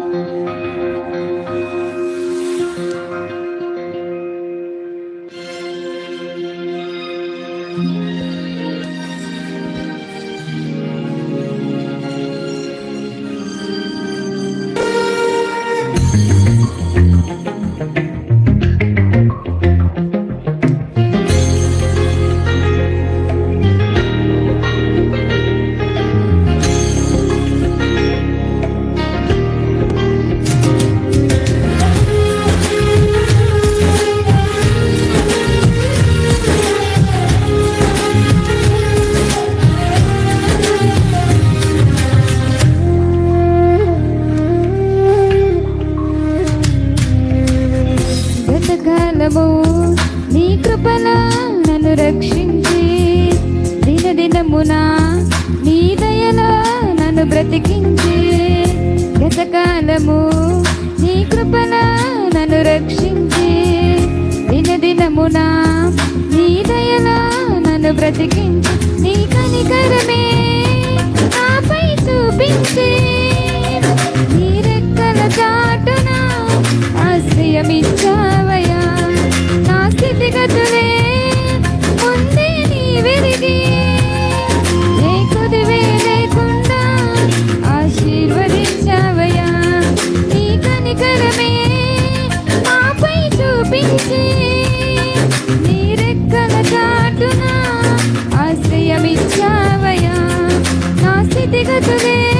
Música కృపణ నన్ను రక్షించి. దినదినమునా నీ దయలా నన్ను బ్రతికించి. నీ కనికరమే rêve.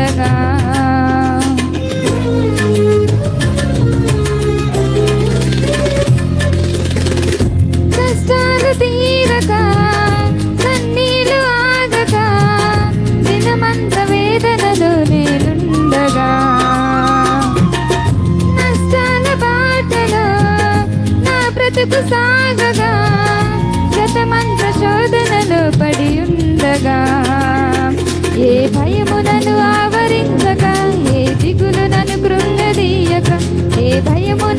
ఉండగా కష్టాలు తీరక కన్నీలు ఆగక దినమంత వేదనలో నేనుండగా. నష్టాల బాటలో నా బ్రతుకు సాగగా గతమంత్ర శోధనలో పడి ఉండగా. ఏ భయము భయము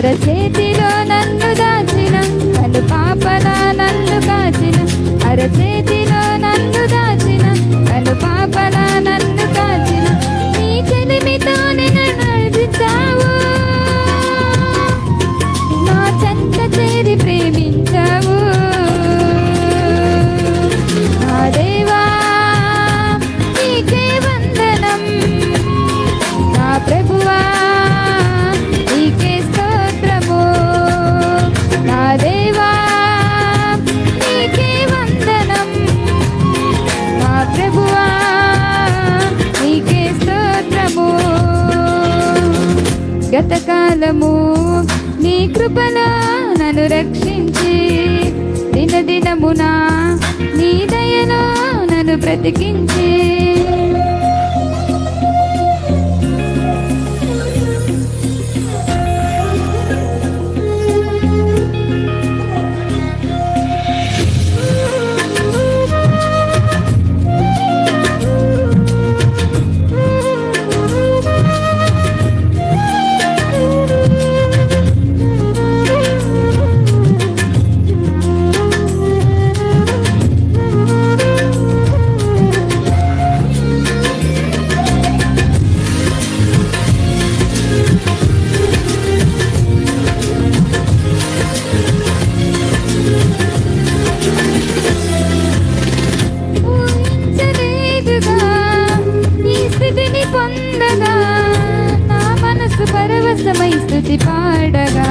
అరచేతిలో నన్ను దాచిన కలు పాపన నన్ను కాచిన. అరచేతి బ్రతకాలము నీ కృపలా నన్ను రక్షించి దినదినమునా నీ దయలో నన్ను బ్రతికించే కోసమై స్థుతి పాడగా.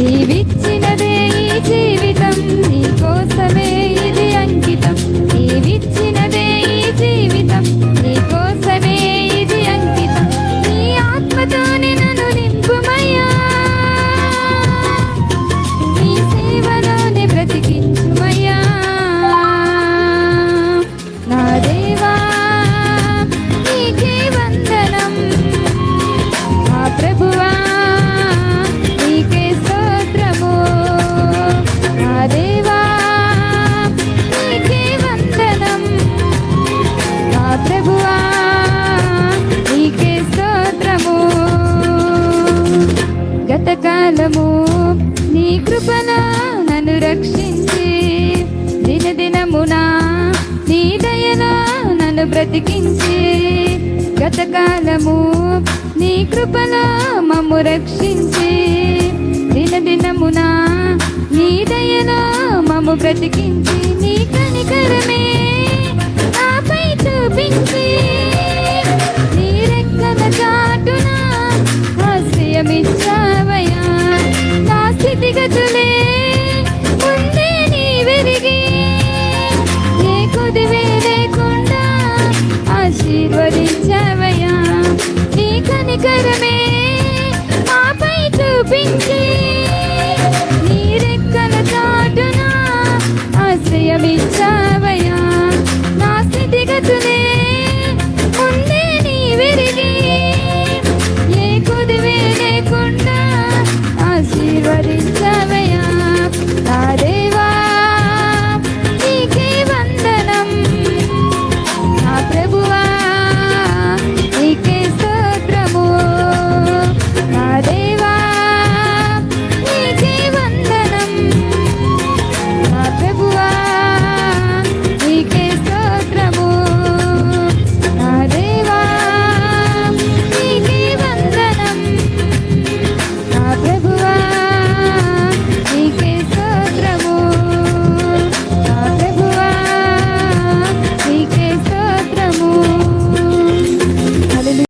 Evet. శాశ్వతకాలము నీ కృపణ నన్ను రక్షించి. దినదినమునా నీ దయనా నన్ను బ్రతికించి. గతకాలము నీ కృపణ మమ్ము రక్షించి. దినదినమునా నీ దయనా మమ్ము బ్రతికించి. ఆశీర్వదించవయ్యా నీ కనికరమే మాపై చూపించే